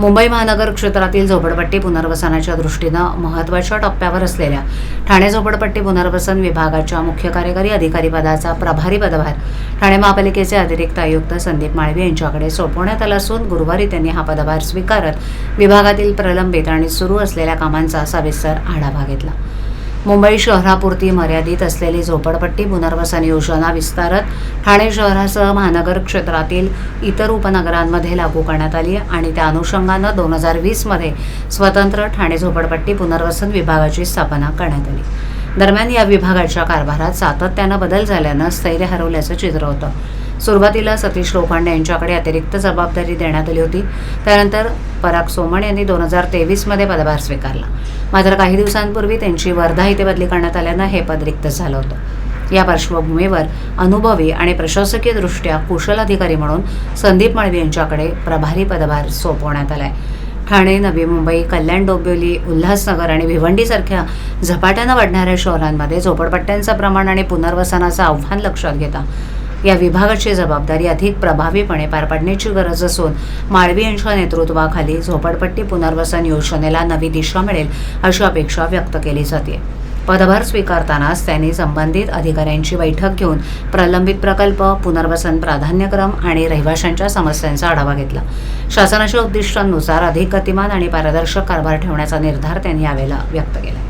मुंबई महानगर क्षेत्रातील झोपडपट्टी पुनर्वसनाच्या दृष्टीनं महत्त्वाच्या टप्प्यावर असलेल्या ठाणे झोपडपट्टी पुनर्वसन विभागाच्या मुख्य कार्यकारी अधिकारी पदाचा प्रभारी पदभार ठाणे महापालिकेचे अतिरिक्त आयुक्त संदीप माळवी यांच्याकडे सोपवण्यात आला असून गुरुवारी त्यांनी हा पदभार स्वीकारत विभागातील प्रलंबित आणि सुरू असलेल्या कामांचा सविस्तर आढावा घेतला. मुंबई शहरापुरती मर्यादित असलेली झोपडपट्टी पुनर्वसन योजना विस्तारत ठाणे शहरासह महानगर क्षेत्रातील इतर उपनगरांमध्ये लागू करण्यात आली आणि त्या अनुषंगानं दोन हजार वीसमध्ये स्वतंत्र ठाणे झोपडपट्टी पुनर्वसन विभागाची स्थापना करण्यात आली. दरम्यान या विभागाच्या कारभारात सातत्यानं बदल झाल्यानं स्थैर्य हरवल्याचं चित्र होतं. सुरुवातीला सतीश लोखंडे यांच्याकडे अतिरिक्त जबाबदारी देण्यात आली होती. त्यानंतर पराग सोमण यांनी दोन हजार तेवीसमध्ये पदभार स्वीकारला. मात्र काही दिवसांपूर्वी त्यांची वर्धा इथे बदली करण्यात आल्यानं हे पद रिक्त झालं होतं. या पार्श्वभूमीवर अनुभवी आणि प्रशासकीयदृष्ट्या कुशल अधिकारी म्हणून संदीप माळवी यांच्याकडे प्रभारी पदभार सोपवण्यात आलाय. ठाणे नवी मुंबई कल्याण डोंबिवली उल्हासनगर आणि भिवंडीसारख्या झपाट्यानं वाढणाऱ्या शहरांमध्ये झोपडपट्ट्यांचं प्रमाण आणि पुनर्वसनाचं आव्हान लक्षात घेता या विभागाची जबाबदारी अधिक प्रभावीपणे पार पाडण्याची गरज असून माळवी यांच्या नेतृत्वाखाली झोपडपट्टी पुनर्वसन योजनेला नवी दिशा मिळेल अशी अपेक्षा व्यक्त केली जाते. पदभार स्वीकारतानाच त्यांनी संबंधित अधिकाऱ्यांची बैठक घेऊन प्रलंबित प्रकल्प पुनर्वसन प्राधान्यक्रम आणि रहिवाशांच्या समस्यांचा आढावा घेतला. शासनाच्या उद्दिष्टांनुसार अधिक गतिमान आणि पारदर्शक कारभार ठेवण्याचा निर्धार त्यांनी यावेळेला व्यक्त केला.